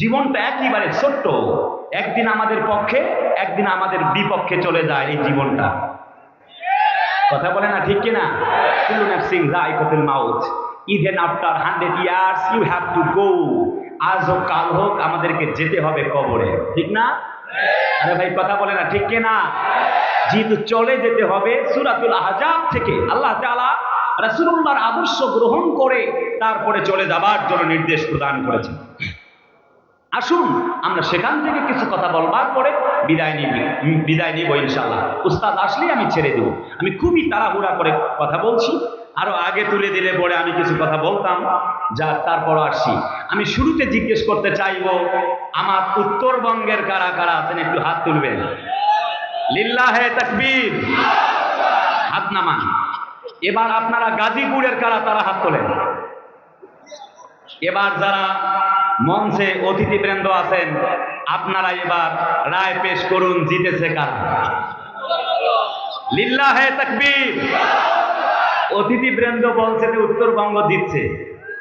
জীবনটা একেবারে ছোট্ট। একদিন আমাদের পক্ষে, একদিন আমাদের বিপক্ষে চলে যায় এই জীবনটা। কথা বলে না ঠিক কিনা? কুল্লু নাফসিং যায়কাতুল মাউত। Even after hundred years you have to go আজ হোক, কাল হোক, আমাদেরকে যেতে হবে কবরে। ঠিক না? আরে ভাই, কথা বলে না ঠিক কিনা? যেহেতু চলে যেতে হবে, সুরাতুল আহজাব থেকে আল্লাহ তাআলা রাসূলুল্লাহর আদর্শ গ্রহণ করে, তারপরে চলে যাবার জন্য নির্দেশ প্রদান করেছেন। আসুন, আমরা সেখান থেকে কিছু কথা বলবার পরে বিদায় নিব বিদায় নিব ইনশাল্লাহ উস্তাদ আসলেই আমি ছেড়ে দেব। আমি খুবই তাড়াহুড়া করে কথা বলছি। আরও আগে তুলে দিলে পরে আমি কিছু কথা বলতাম। যা, তারপর আসছি আমি শুরুতে জিজ্ঞেস করতে চাইব, আমার উত্তরবঙ্গের কারা কারা আছেন? একটু হাত তুলবেন। লিল্লাহে তাকবীর। হাত নামান। এবার আপনারা গাজীপুরের কারা, তারা হাত তোলেন। এবার যারা মঞ্চে অতিথিবৃন্দ আছেন। আপনারা এবার রায় পেশ করুন, জিতেছে কারা? লিল্লাহে তাকবীর। অতিথিবৃন্দ বলছে যে উত্তরবঙ্গ জিতছে।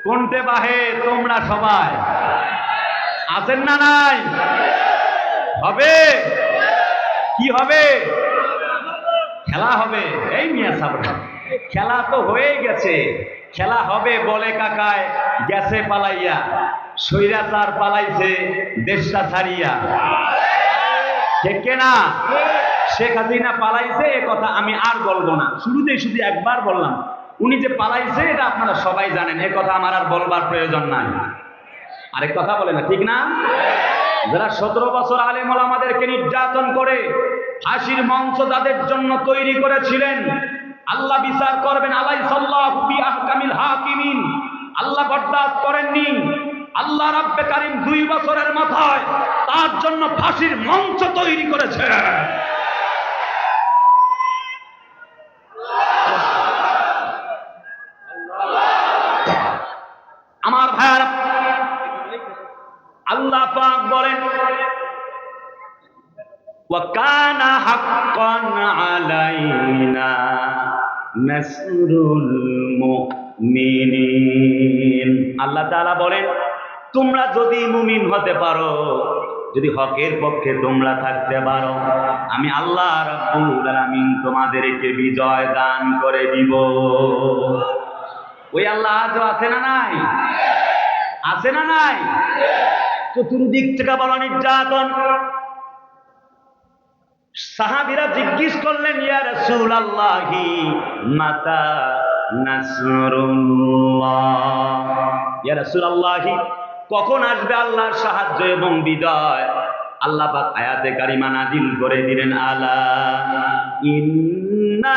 কোনটে বাহে তোমরা সবাই? আছেন না নাই? হবে? কি হবে? খেলা হবে। এই মিয়া সাবরা, খেলা তো হয়ে গেছে। খেলা হবে বলে কাকায় গেছে পালাইয়া। সৈরাচার পালাইছে দেশটা ছাড়িয়া। ঠিক না শেখ হাসিনা পালাইছে, এ কথা আমি আর বলব না। শুরুতেই শুধু একবার বললাম, উনি যে পালাইছে, এটা আপনারা সবাই জানেন, এ কথা আমার আর বলবার প্রয়োজন নাই। আরেক কথা বলে না, ঠিক না? যারা সতেরো বছর আলেমল আমাদেরকে নির্যাতন করে হাসির মঞ্চ তাদের জন্য তৈরি করেছিলেন। আল্লাহ বিচার করবেন আলাই সাল্লাহিল হাকিমিন। আল্লাহ বরদাস্ত করেননি। আল্লাহ রাব্বে কারিম দুই বছরের মাথায় তার জন্য ফাঁসির মঞ্চ তৈরি করেছে আমার ভাইয়ার আল্লাহ পাক বলেন وكان حقا علينا نصر المؤمنين আল্লাহ তাআলা বলেন তোমরা যদি মুমিন হতে পারো, যদি হকের পক্ষে তোমরা থাকতে পারো, আমি আল্লাহ রাব্বুল তোমাদেরকে বিজয় দান করে দিব। ওই আল্লাহ আজও আছে না নাই? আছে না নাই? চতুর্দিক থেকে বড় নির্যাতন। সাহাবিরা জিজ্ঞেস করলেন, ইয়া রাসূল আল্লাহি মাতা নাসরুল্লাহ? ইয়া রাসূল আল্লাহি কখন আসবে আল্লাহর সাহায্য এবং বিজয় আল্লাহ পাক আয়াতে কারিমা নাজিল করে দিলেন, আলা ইন্না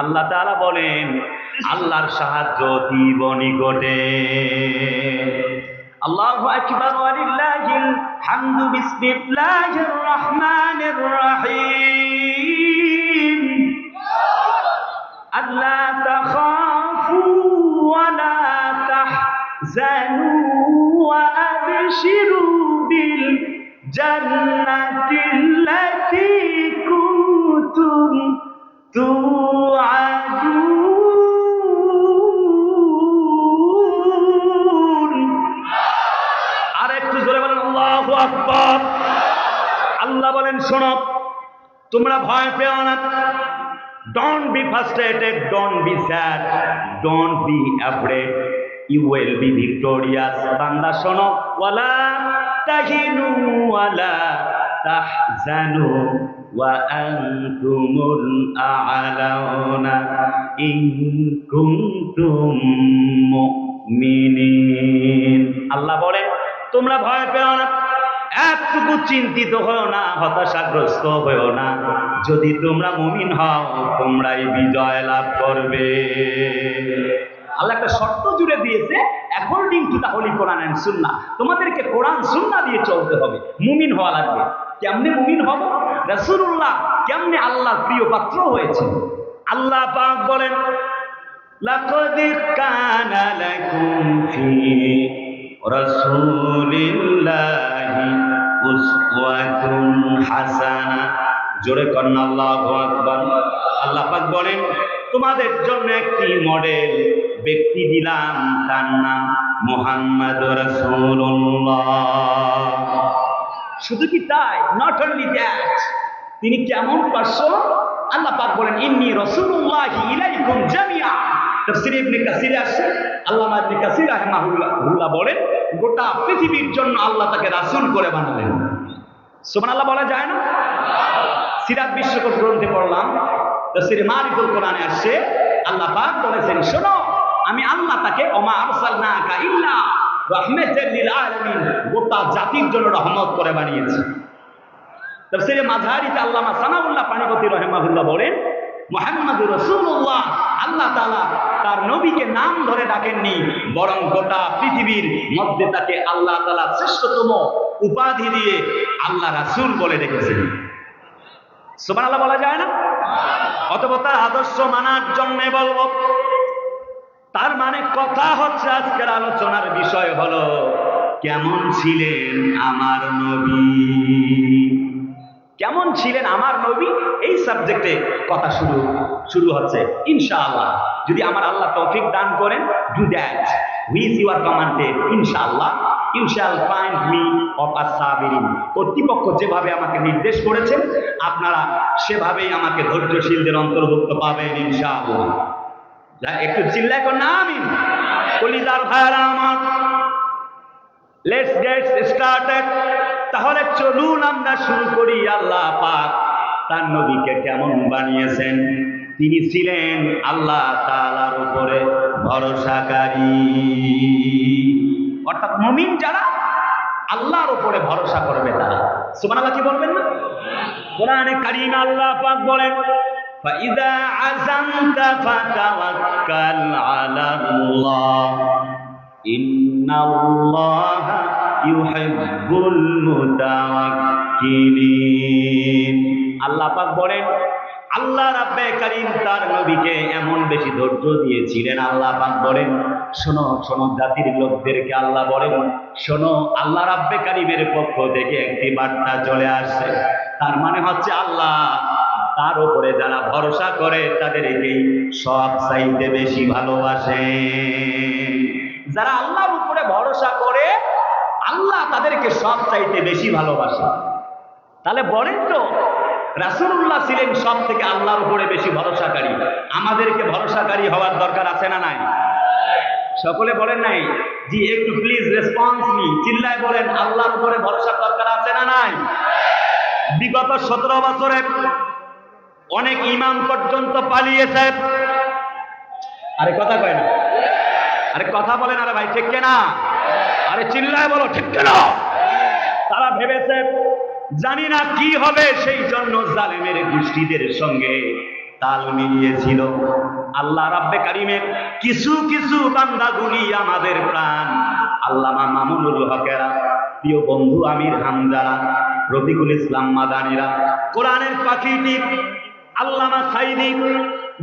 আল্লাহ তাআলা বলেন, আল্লাহর সাহায্য অতীব নিকটে আল্লাহু আকবার, ওয়ালিল্লাহিল হামদু বিসমিল্লাহির রহমানির রহিম। আল্লাহ তাখাফু আবশিরু বিল জান্নাতিল্লাতী কুনতুম তুআদুন। আর একটু জোরে বলেন, আল্লাহু আকবার। আল্লাহ বলেন, শোনো, তোমরা ভয় পেও না। Don't be frustrated don't be sad don't be afraid you will be victorious বান্দা, শোনো আল্লাহ বলেন, তোমরা ভয় পেও না একটুকু চিন্তিত হও না, হতাশাগ্রস্ত হও না। যদি তোমরা মুমিন হও, তোমরাই বিজয় লাভ করবে। আল্লাহ একটা শর্ত জুড়ে দিয়েছে according to the holy Quran and সুন্নাহ তোমাদেরকে কোরআন সুন্না দিয়ে চলতে হবে, মুমিন হওয়া লাগবে। কেমনে মুমিন হব? রাসূলুল্লাহ কেমনে আল্লাহর প্রিয় পাত্র হয়েছে? আল্লাহ পাক বলেন, লাকাদ কানা লাকুম ফি রাসূলিল্লাহি হাসানা। জোরে কন্না আল্লাহু আকবার। আল্লাহ বলেন তোমাদের জন্য একটি মডেল। ব্যক্তি দিলাম তার নাম মোহাম্মদ রসুল্লাহ শুধু কি তাই? নট অনলি দ্যাট তিনি কেমন পার্সন? আল্লাহ পাক বলেন, ইন্নি রাসূলুল্লাহ ইলাইকুম জামিআ। তাফসীর ইবনে কাসিরে আসছে। আল্লামা ইবনে কাসির রাহিমাহুল্লাহ বলেন, গোটা পৃথিবীর জন্য আল্লাহ তাকে রাসূল করে বানালেন। সুবহানাল্লাহ বলা যায় না? সিরাত বিশ্বকোষ গ্রন্থে পড়লাম। তাফসীরে মারিফুল কোরআনে আসছে, আল্লাহ পাক বলেছেন, শোনো, আমি আল্লাহ তাকে, ওমা আরসালনাকা ইল্লা রাহমাতাল লিল আলামিন, গোটা জাতির জন্য রহমত করে বানিয়েছি। তফসিরে মাঝারিতে আল্লামা সানাউল্লাহ পানিপতি রহেমাহুল্লাহ বলেন মোহাম্মদ রসুল্লাহ, আল্লাহ তালা তার নবীকে নাম ধরে ডাকেননি, বরং গোটা পৃথিবীর মধ্যে তাকে আল্লাহ তালা শ্রেষ্ঠতম উপাধি দিয়ে আল্লাহ রাসূল বলে রেখেছেন সুমান আল্লাহ বলা যায় না? অথবা তার আদর্শ মানার জন্য বলব। তার মানে কথা হচ্ছে আজকের আলোচনার বিষয় হলো, কেমন ছিলেন আমার নবী? কেমন ছিলেন আমার নবী? এই সাবজেক্টে কথা শুরু শুরু হচ্ছে, ইনশাআল্লাহ। যদি আমার আল্লাহ তৌফিক দান করেন do that which you are commanded ইনশাআল্লাহ। You shall find me of আর সাবিরিন কর্তৃপক্ষ যেভাবে আমাকে নির্দেশ করেছেন আপনারা সেভাবেই আমাকে ধৈর্যশীলদের অন্তর্ভুক্ত পাবেন, ইনশাআল্লাহ। একটু চিল্লায় কর না, আমিন। কলিজার ভাইরা আমার লেটস গেট স্টার্টেড তাহলে চলুন আমরা শুরু করি, আল্লাহ পাক তার নবীকে কেমন বানিয়েছেন। তিনি ছিলেন আল্লাহ তালার উপরে ভরসাকারী। অর্থাৎ মুমিন যারা আল্লাহর উপরে ভরসা করবে তারা সুবহানাল্লাহ কি বলবেন না কোরআনে কারীমে আল্লাহ পাক বলেন فإذا عزمت فتوكل على الله إن الله يحب المتوكلين আল্লাহ পাক বলেন আল্লাহ রাব্বে কারীম তার নবীকে এমন বেশি ধৈর্য দিয়েছিলেন, আল্লাহ পাক বলেন, শোনো শোনো জাতির লোকদেরকে আল্লাহ বলেন, শোনো, আল্লাহ রাব্বে কারীমের পক্ষ থেকে একটি বার্তা চলে আসছে। তার মানে হচ্ছে আল্লাহ, তার উপরে যারা ভরসা করে তাদেরকেই সব চাইতে বেশি ভালোবাসে যারা আল্লাহর উপরে ভরসা করে, আল্লাহ তাদেরকে সব চাইতে বেশি ভালোবাসে। তাহলে বলেন তো রাসূলুল্লাহ ছিলেন সব থেকে আল্লাহর উপরে বেশি ভরসাকারী। আমাদেরকে ভরসাকারী হওয়ার দরকার আছে না নাই? সকলে বলেন নাই? জি, একটু প্লিজ রেসপন্স নি। চিল্লায় বলেন, আল্লাহর উপরে ভরসা দরকার আছে না নাই? বিগত সতেরো বছরে অনেক ইমাম পর্যন্ত পালিয়েছে। আরে কথা কয় না। আরে কথা বলেন, আরে ভাই, ঠিক না আরে চিল্লায় বলো, ঠিক কেনা? তারা ভেবেছে জানি না কি হবে, সেই জন্য জালেমের গোষ্ঠীদের সঙ্গে তাল মিলিয়েছিল। আল্লাহ রাব্বে কারিমের কিছু কিছু বান্দাগুলি আমাদের প্রাণ। আল্লামা মামুনুল হকেরা, প্রিয় বন্ধু আমির হামজারা, রফিকুল ইসলাম মাদানিরা, কোরআনের পাখিটি আল্লামা সাইদি,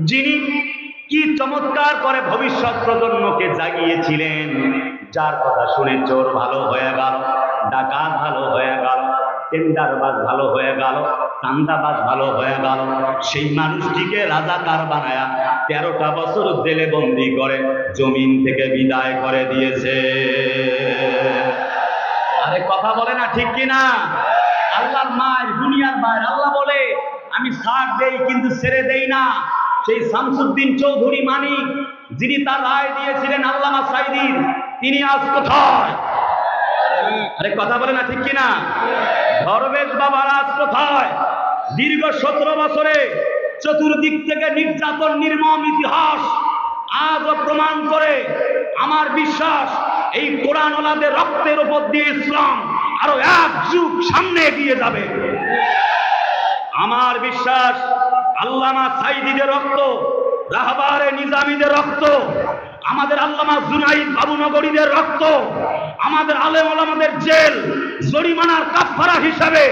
যিনি কি চমৎকার করে ভবিষ্যৎ প্রজন্মকে জাগিয়েছিলেন, যার কথা শুনে চোর ভালো হয়ে গেল, ডাকাত ভালো হয়ে গেল টেন্ডারবাজ ভালো হয়ে গেল চান্দাবাজ ভালো হয়ে গেল। সেই মানুষটিকে রাজাকার বানায়া তেরোটা বছর জেলে বন্দি করে, জমিন থেকে বিদায় করে দিয়েছে। আরে কথা বলে না ঠিক কি না? আল্লাহর মায়ের দুনিয়ার মায়ের আল্লাহ বলে, আমি সার দেই কিন্তু ছেড়ে দেই না। সেই শামসুদ্দিন চৌধুরী মানিক, যিনি তার রায় দিয়েছিলেন আল্লামা সাইদিন তিনি আজ কোথায়? আরে কথা বলে না ঠিক কিনা ধর্মেশ বাবার আজ কোথায় দীর্ঘ সতেরো বছরে চতুর্দিক থেকে নির্যাতন, নির্মম ইতিহাস আজও প্রমাণ করে আমার বিশ্বাস এই কোরআন ওলাদের রক্তের উপর দিয়ে ইসলাম আরও এক যুগ সামনে এগিয়ে যাবে। আমার বিশ্বাস আল্লামা সাইদিদের রক্ত, রাহবারে নিজামীদের রক্ত, আমাদের আল্লামা জুনাইদ বাবুনগরীদের রক্ত, আমাদের আলেম আলামাদের জেল জরিমানার কাফারা হিসাবে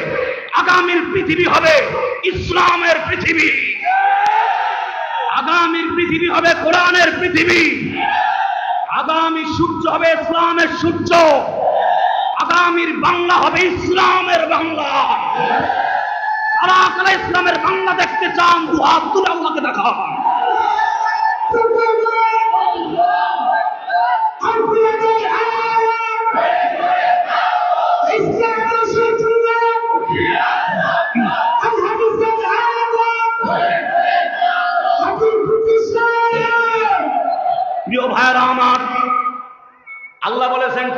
আগামীর পৃথিবী হবে ইসলামের পৃথিবী। আগামীর পৃথিবী হবে কোরআনের পৃথিবী। আগামী সূর্য হবে ইসলামের সূর্য। আগামীর বাংলা হবে ইসলামের বাংলা। কারা কারা ইসলামের বাংলা দেখতে চান দু হাত তুলে আল্লাহকে দেখান।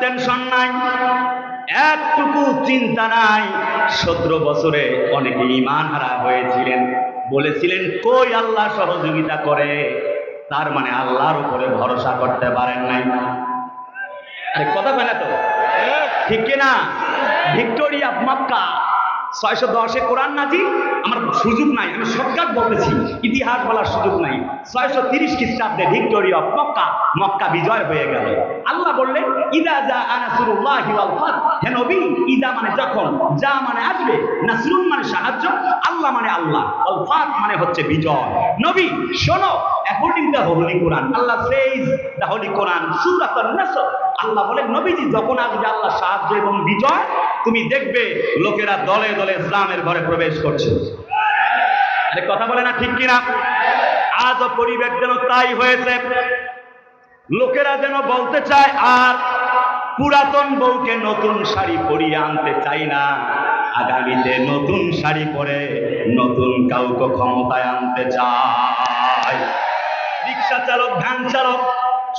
টেনশন নাই, একটুকু চিন্তা নাই। সতেরো বছরে অনেকে ইমান হারা হয়েছিলেন। বলেছিলেন, কই আল্লাহ সহযোগিতা করে? তার মানে আল্লাহর উপরে ভরসা করতে পারেন নাই। কথা বলে তো? ঠিক কিনা? ভিক্টোরিয়া, মক্কা। ছয়শো দশে কোরআন নাজি আমার সুযোগ নাই, আমি শর্টকাট বলতেছি, ইতিহাস বলার সুযোগ নাই। ছয়শো তিরিশ খ্রিস্টাব্দে মক্কা মক্কা বিজয় হয়ে গেল। আল্লাহ বললেন, ইদা যা আনাসুরুল্লাহি হে নবী, ইদা মানে যখন, যা মানে আসবে মানে সাহায্য, আল্লাহ মানে আল্লাহ ফাত মানে হচ্ছে বিজয়। নবী, শোনো অ্যাকর্ডিং দ্য হোলি কোরআন আল্লাহ সেইজ দ্য হোলি কোরআন নাসর আল্লাহ বলেন, নবীজি যখন আসবে, আল্লাহ সাহায্য এবং বিজয় তুমি দেখবে লোকেরা দলে দলে ইসলামের ঘরে প্রবেশ করছে। আরে কথা বলে না ঠিক কিনা? আজও পরিবেশ যেন তাই হয়েছে। লোকেরা যেন বলতে চায়, আর পুরাতন বউকে নতুন শাড়ি পরিয়ে আনতে চাই না। আগামীতে নতুন শাড়ি পরে নতুন কাউকে ক্ষমতায় আনতে চায় রিক্সা চালক, ভ্যান চালক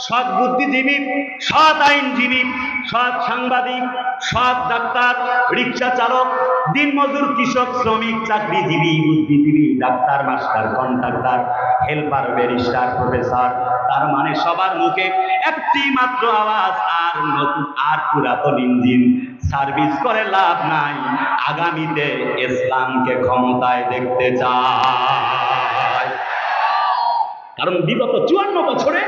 সৎ বুদ্ধিজীবী, সৎ আইনজীবী, সৎ সাংবাদিক, সৎ ডাক্তার, রিক্সা চালক, দিনমজুর কৃষক, শ্রমিক, চাকরিজীবী, বুদ্ধিজীবী, doctor, master, contractor, helper, barrister, professor, তার মানে সবার মুখে একটি মাত্র আওয়াজ, আর নতুন, আর পুরাতন ইঞ্জিন। সার্ভিস করে লাভ নাই। আগামীতে ইসলামকে ক্ষমতায় দেখতে চায় কারণ বিগত চুয়ান্ন বছরে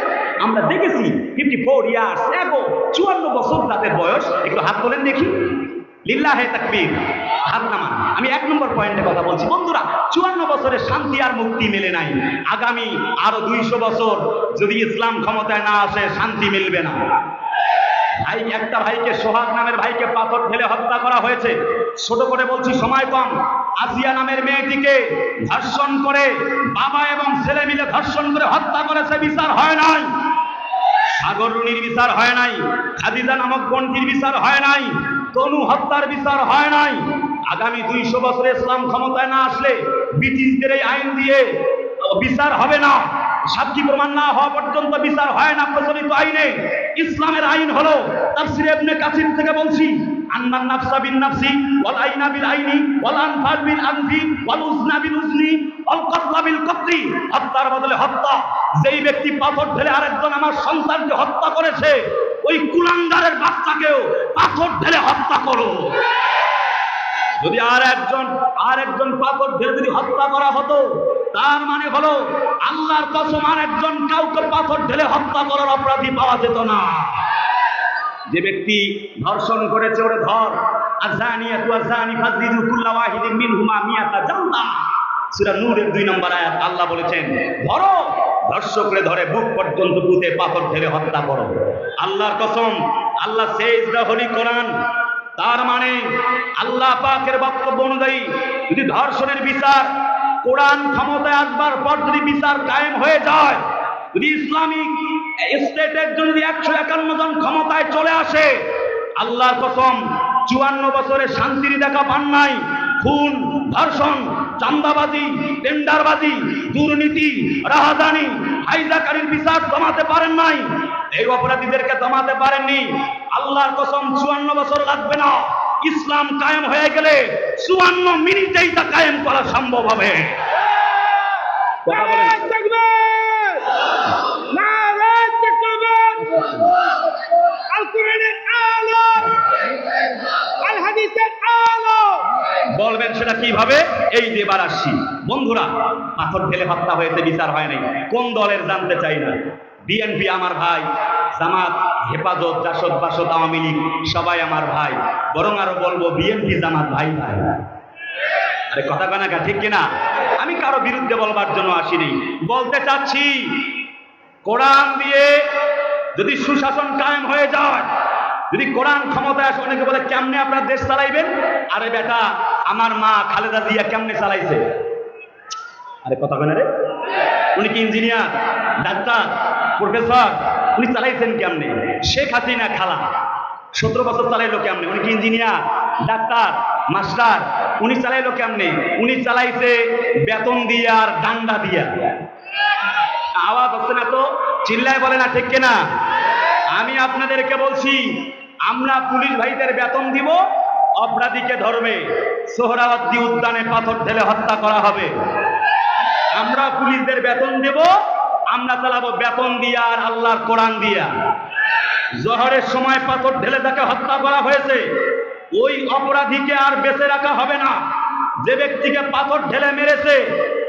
আমরা দেখেছি ফিফটি ফোর ইয়ার্স এগো চুয়ান্ন বছর তাদের বয়স। একটু হাত তোলেন দেখি। লিল্লা হে তাকবীর, হাত নামান। আমি এক নম্বর পয়েন্টে কথা বলছি। বন্ধুরা, চুয়ান্ন বছরে শান্তি আর মুক্তি মেলে নাই। আগামী আরও দুইশো বছর যদি ইসলাম ক্ষমতায় না আসে, শান্তি মিলবে না। ভাই, একটা ভাইকে সোহাগ নামের ভাইকে পাথর ঢেলে হত্যা করা হয়েছে। ছোট করে বলছি, সময় কম। আসিয়া নামের মেয়েটিকে ধর্ষণ করে বাবা এবং ছেলে মিলে ধর্ষণ করে হত্যা করেছে, বিচার হয় নাই। সাগর রুনির বিচার হয় নাই, খাদিজা নামক বন্টির বিচার হয় নাই, তনু হত্যার বিচার হয় নাই। আগামী দুইশো বছরে ইসলাম ক্ষমতায় না আসলে ব্রিটিশদের এই আইন দিয়ে বিচার হবে না। সাক্ষী প্রমাণ না হওয়া পর্যন্ত বিচার হয় না প্রচলিত আইনে। ইসলামের আইন হলো, তাফসির ইবনে থেকে বলছি নাফসা বিন নাফসি, ওয়াল আইনা বিল আইনি, ওয়াল আনফাল বিল আনফি, ওয়াল উজনা বিল উজনি, ওয়াল কতলা বিল কতলি হত্যার বদলে হত্যা। যেই ব্যক্তি পাথর ঢেলে আরেকজন আমার সন্তানকে হত্যা করেছে, ওই কুলাঙ্গারের বাচ্চাকেও পাথর ঢেলে হত্যা করো। যদি আর একজন আর একজন পাথর ঢেলে যদি হত্যা করা হতো তার মানে হলো, আল্লাহর কসম আর একজন কাউকে পাথর ঢেলে হত্যা করার অপরাধী পাওয়া যেত না। যে ব্যক্তি ধর্ষণ করেছে, ওরে ধর। আজানিয়াতু আজানি ফাজলিদু কুল্লা ওয়াহিদিন মিনহুমা মিয়াতা জালদা সূরা নূরের দুই নম্বর আয়াত আল্লাহ বলেছেন, ধরো, ধর্ষকরে ধরে, বুক পর্যন্ত পুঁতে পাথর ঢেলে হত্যা করো। আল্লাহর কসম, আল্লাহ সেইজ দা হোলি কোরআন। তার মানে আল্লাহ পাকের বক্তব্য অনুযায়ী, যদি ধর্ষণের বিচার কোরআন ক্ষমতায় আসবার পর যদি বিচার কায়েম হয়ে যায়, যদি ইসলামিক স্টেটের যদি একশো একান্ন জন ক্ষমতায় চলে আসে, আল্লাহর কসম, চুয়ান্ন বছরে শান্তির দেখা পান নাই। খুন, ধর্ষণ চান্দাবাজি টেন্ডারবাজি, দুর্নীতি, রাহাজানি, হাইজাকারীর বিচার জমাতে পারেন নাই। এই অপরাধীদেরকে জমাতে পারেননি। আল্লাহর কসম, চুয়ান্ন বছর লাগবে না। ইসলাম কায়েম হয়ে গেলে চুয়ান্ন মিনিটেই তা কায়েম করা সম্ভব হবে। বলবেন সেটা কীভাবে? এই যে এবার আসছি। বন্ধুরা পাথর ঢেলে হত্যা হয়েছে বিচার হয় নাই। কোন দলের জানতে চাই না। বিএনপি আমার ভাই, জামাত, হেফাজত, জাসদ বাসদ, আওয়ামী লীগ, সবাই আমার ভাই। বরং আরও বলব বিএনপি জামাত ভাই ভাই। আরে কথা কানা? ঠিক কিনা? আমি কারও বিরুদ্ধে বলবার জন্য আসিনি। বলতে চাচ্ছি, কোরআন দিয়ে যদি সুশাসন কায়েম হয়ে যায়, যদি কোরআন ক্ষমতায় আসে, অনেকে বলে, কেমনে আপনার দেশ চালাইবেন? আরে বেটা, আমার মা খালেদা জিয়া কেমনে চালাইছে? আরে কথা কেন রে? উনি কি ইঞ্জিনিয়ার ডাক্তার প্রফেসর উনি চালাইছেন কেমনে? শেখ হাসিনা খালা। সতেরো বছর চালাইলো কেমনে? উনি কি ইঞ্জিনিয়ার ডাক্তার মাস্টার উনি চালাইলো কেমনে? উনি চালাইছে বেতন দিয়া আর ডান্ডা দিয়া। আওয়াজ হচ্ছে না তো? চিল্লায় বলে না ঠিক কিনা? আমি আপনাদেরকে বলছি, আমরা পুলিশ ভাইদের বেতন দিব, অপরাধীকে ধরবে। সোহরাওয়ার্দী উদ্যানে পাথর ঢেলে হত্যা করা হবে। আমরা পুলিশদের বেতন দেব, আমরা চালাবো বেতন দিয়া আর আল্লাহর কোরআন দিয়া। জহরের সময় পাথর ঢেলে তাকে হত্যা করা হয়েছে। ওই অপরাধীকে আর বেঁচে রাখা হবে না। যে ব্যক্তিকে পাথর ঢেলে মেরেছে,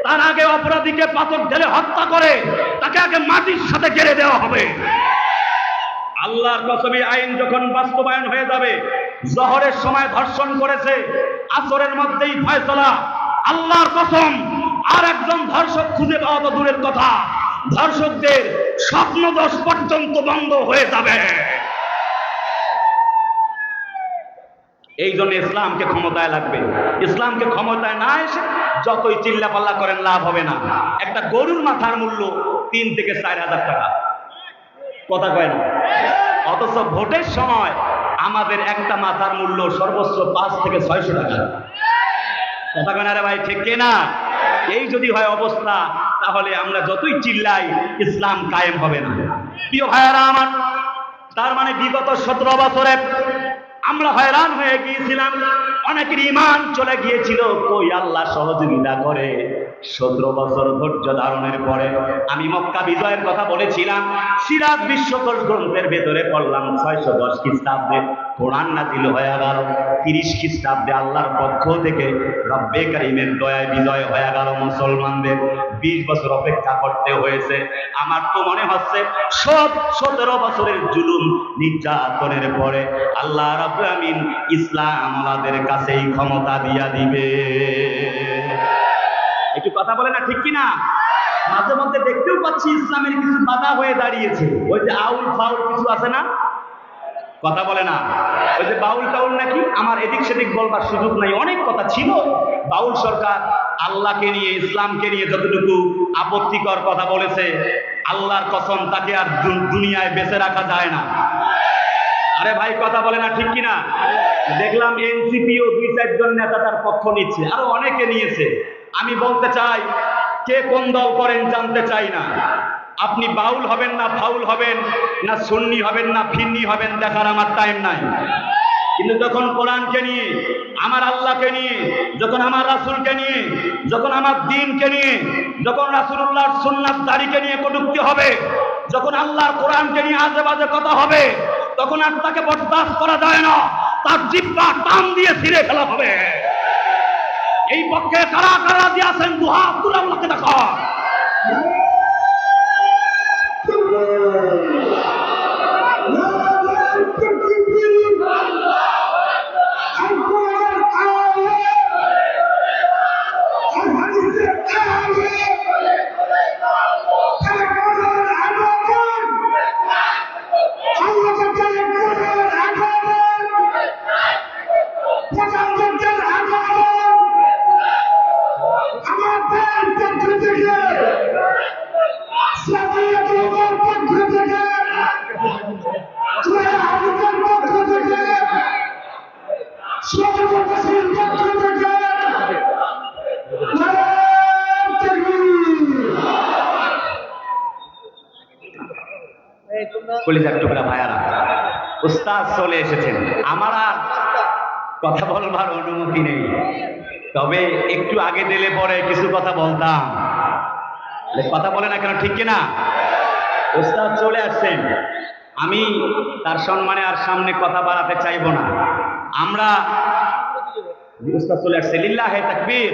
তার আগে অপরাধীকে পাথর ঢেলে হত্যা করে, তাকে আগে মাটির সাথে গেড়ে দেওয়া হবে। আল্লাহর কসমে আইন যখন বাস্তবায়ন হয়ে যাবে, জহরের সময় ধর্ষণ করেছে, আসরের মধ্যেই ফয়সলা। আল্লাহর কসম আর একজন ধর্ষক খুঁজে পাওয়া তো দূরের কথা। ধর্ষকদের স্বপ্নদোষ পর্যন্ত বন্ধ হয়ে যাবে। এই জন্য ইসলামকে ক্ষমতায় লাগবে। ইসলামকে ক্ষমতায় না এসে যতই চিল্লাপাল্লা করেন, লাভ হবে না। একটা গরুর মাথার মূল্য তিন থেকে চার হাজার টাকা। কথা কয় না? অথচ ভোটের সময় আমাদের একটা মাথার মূল্য সর্বোচ্চ পাঁচ থেকে ছয়শো টাকা। কথা কয় না রে ভাই, ঠিক না এই যদি হয় অবস্থা, তাহলে আমরা যতই চিল্লাই, ইসলাম কায়েম হবে না। প্রিয় ভাইয়ারা আমার, তার মানে বিগত সতেরো বছরে আমরা হয়রান হয়ে গিয়েছিলাম, অনেকের ইমান চলে গিয়েছিল, কই আল্লাহ সহযোগিতা করে। সতেরো বছর ধৈর্য ধারণের পরে আমি মক্কা বিজয়ের কথা বলেছিলাম, সিরাজ বিশ্বকোষ গ্রন্থের ভেতরে পড়লাম ছয়শো দশ খ্রিস্টাব্দে। কোরআন নাজিল হয়ে গেল। তিরিশ খ্রিস্টাব্দে আল্লাহর পক্ষ থেকে রব্বে কারিমের দয়ায় বিজয় হয়ে গেল মুসলমানদের। বিশ বছর অপেক্ষা করতে হয়েছে। আমার তো মনে হচ্ছে সব সতেরো বছরের জুলুম নির্যাতনের পরে আল্লাহ আমিন ইসলাম আমাদের কাছেই ক্ষমতা দিয়া দিবে। একটু কথা বলে না ঠিক কি না মাঝে মধ্যে দেখতেও পাচ্ছি ইসলামের কিছু বাধা হয়ে দাঁড়িয়েছে। ওই যে আউল ফাউল কিছু আছে না? কথা বলে না। ওই যে বাউল টাউল নাকি? আমার এদিক সেদিক বলবার সুযোগ নাই। অনেক কথা ছিল। বাউল সরকার আল্লাহকে নিয়ে, ইসলামকে নিয়ে যতটুকু আপত্তিকর কথা বলেছে, আল্লাহর কসম তাকে আর দুনিয়ায় বেঁচে রাখা যায় না। আরে ভাই, কথা বলে না ঠিক কিনা? দেখলাম এনসিপিও দুই চারজন নেতা তার পক্ষ নিচ্ছে। আরও অনেকে নিয়েছে। আমি বলতে চাই, কে কোন দল করেন জানতে চাই না। আপনি বাউল হবেন না ফাউল হবেন, না সুন্নি হবেন, না ফিন্নি হবেন, দেখার আমার টাইম নাই। কিন্তু যখন কোরআনকে নিয়ে, আমার আল্লাহকে নিয়ে, যখন আমার রাসূলকে নিয়ে, যখন আমার দিনকে নিয়ে, যখন রাসূলুল্লাহর সুন্নাত দাড়িকে নিয়ে কটূক্তি হবে, যখন আল্লাহর কোরআনকে নিয়ে আজে বাজে কথা হবে, তখন আর তাকে বরদাস্ত করা যায় না। তার জিব্বা টান দিয়ে ছিঁড়ে ফেলা হবে। এই পক্ষে কারা কারা দিয়ে আছেন দুহা আল্লাহকে দেখো কলিজার টুকরা ভাইয়ারা, উস্তাদ চলে এসেছেন। আমার আর কথা বলবার অনুমতি নেই। তবে একটু আগে দিলে পরে কিছু কথা বলতাম। কথা বলে না কেন, ঠিক কিনা? উস্তাদ চলে আসছেন। আমি তার সম্মানে আর সামনে কথা বাড়াতে চাইব না। আমরা উস্তাদ চলে আসছে। লিল্লাহে তাকবীর।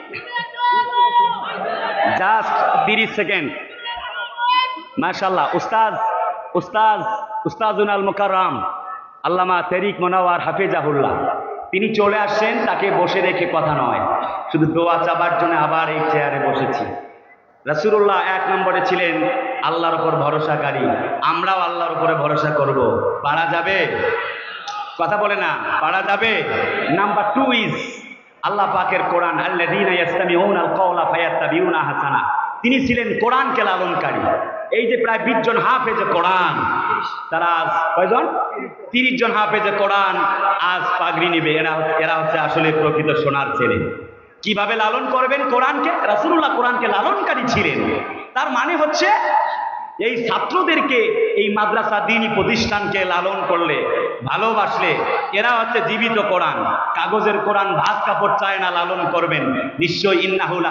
জাস্ট তিরিশ সেকেন্ড মাশাল্লাহ উস্তাজ উস্তাজ উস্তাজুনাল মোকাররাম, আল্লামা তেরিক মোনাওয়ার হাফিজাহুল্লাহ। তিনি চলে আসছেন, তাকে বসে রেখে কথা নয়। শুধু দোয়া চাবার জন্য আবার এই চেয়ারে বসেছি। রাসূলুল্লাহ এক নম্বরে ছিলেন, আল্লাহর উপর ভরসাকারী। আমরাও আল্লাহর উপরে ভরসা করব। পারা যাবে? কথা বলে না, পারা যাবে? নাম্বার টু ইজ আল্লাহ পাকের কোরআন হাসানা। তিনি ছিলেন কোরআনকে লালনকারী। এই যে প্রায় বিশ জন হাফেজে কোরআন, তারা আজ কয়জন? তিরিশ জন হাফেজে কোরআন আজ পাগড়ি নিবে। এরা এরা হচ্ছে আসলে প্রকৃত সোনার ছেলে। কীভাবে লালন করবেন কোরআনকে? রাসূলুল্লাহ কোরআনকে লালনকারী ছিলেন। তার মানে হচ্ছে এই ছাত্রদেরকে এই মাদ্রাসা দিনী প্রতিষ্ঠানকে লালন করলে, ভালোবাসলে, এরা হচ্ছে জীবিত কোরআন। কাগজের কোরআন ভাত কাপড় চায় না, লালন করবেন। নিশ্চয়ই ইন্নাহুল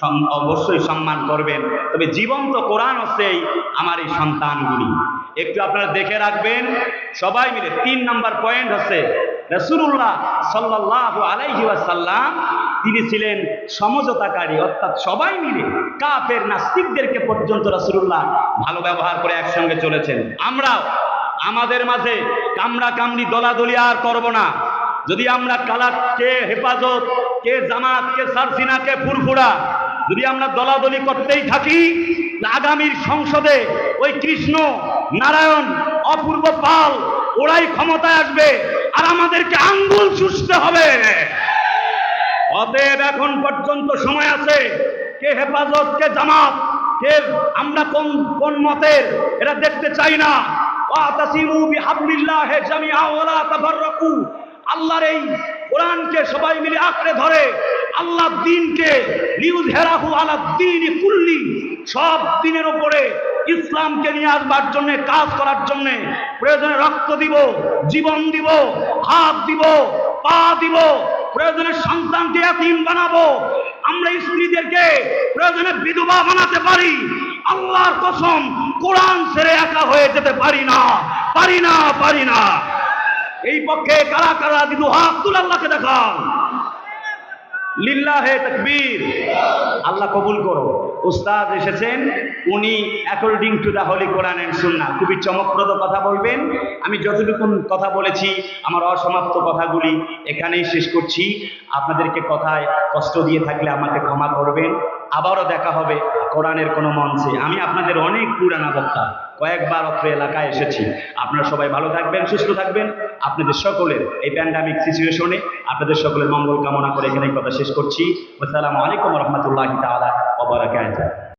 সম- অবশ্যই সম্মান করবেন। তবে জীবন্ত কোরআন হচ্ছে এই আমার এই সন্তানগুলি। একটু আপনারা দেখে রাখবেন, সবাই মিলে তিন নম্বর পয়েন্ট হচ্ছে রসুল্লাহ সাল্লাহ আলাইহি ওয়াসাল্লাম, তিনি ছিলেন সমঝোতাকারী, অর্থাৎ সবাই মিলে কাফের নাস্তিকদেরকে পর্যন্ত রসুল্লাহ ভালো ব্যবহার করে একসঙ্গে চলেছেন। আমরাও, আমাদের মাঝে কামড়া কামড়ি দলাদলি আর করব না। যদি আমরা কালার কে হেফাজত, কে জামাত, কে সারসিনা, কে ফুরফুরা, যদি আমরা দলাদলি করতেই থাকি, আগামীর সংসদে ওই কৃষ্ণ নারায়ণ অপূর্ব পাল ওরাই ক্ষমতায় আসবে আর আমাদেরকে আঙ্গুল চুষতে হবে। অতএব এখন পর্যন্ত সময় আছে, কে হেফাজত, কে জামাত, কে আমরা কোন কোন মতের, এটা দেখতে চাই না। আল্লাহর এই কোরআনকে সবাই মিলে আঁকড়ে ধরে আল্লাহ দিনকে নিউজ হেরাহু আলা দিন কুল্লি, সব দিনের উপরে ইসলামকে নিয়ে আসবার জন্য, কাজ করার জন্য প্রয়োজনে রক্ত দিব, জীবন দিব, হাত দিব, পা দিব, প্রয়োজনে সন্তানকে এতিম বানাবো। আমরা স্ত্রীদেরকে প্রয়োজনে বিধবা বানাতে পারি। আল্লাহর কসম, কোরআন ছেড়ে একা হয়ে যেতে পারি না পারি না পারি না। এই পক্ষে কারা কারা দিদু হাত তুল আল্লাহকে দেখান লিল্লাহে তাকবীর। আল্লাহ কবুল করো। উস্তাদ এসেছেন, উনি according to the holy Quran and সুন্নাহ খুবই চমকপ্রদ কথা বলবেন। আমি যতটুকু কথা বলেছি, আমার অসমাপ্ত কথাগুলি এখানেই শেষ করছি। আপনাদেরকে কথায় কষ্ট দিয়ে থাকলে আমাকে ক্ষমা করবেন। আবারও দেখা হবে কোরআনের কোনো মঞ্চে। আমি আপনাদের অনেক পুরানা বক্তা। কয়েকবার অত্র এলাকায় এসেছি। আপনারা সবাই ভালো থাকবেন, সুস্থ থাকবেন। আপনাদের সকলের এই প্যান্ডামিক সিচুয়েশনে আপনাদের সকলের মঙ্গল কামনা করে এখানে কথা শেষ করছি। আসসালামু আলাইকুম রহমতুল্লাহ তালা ওবরাকাত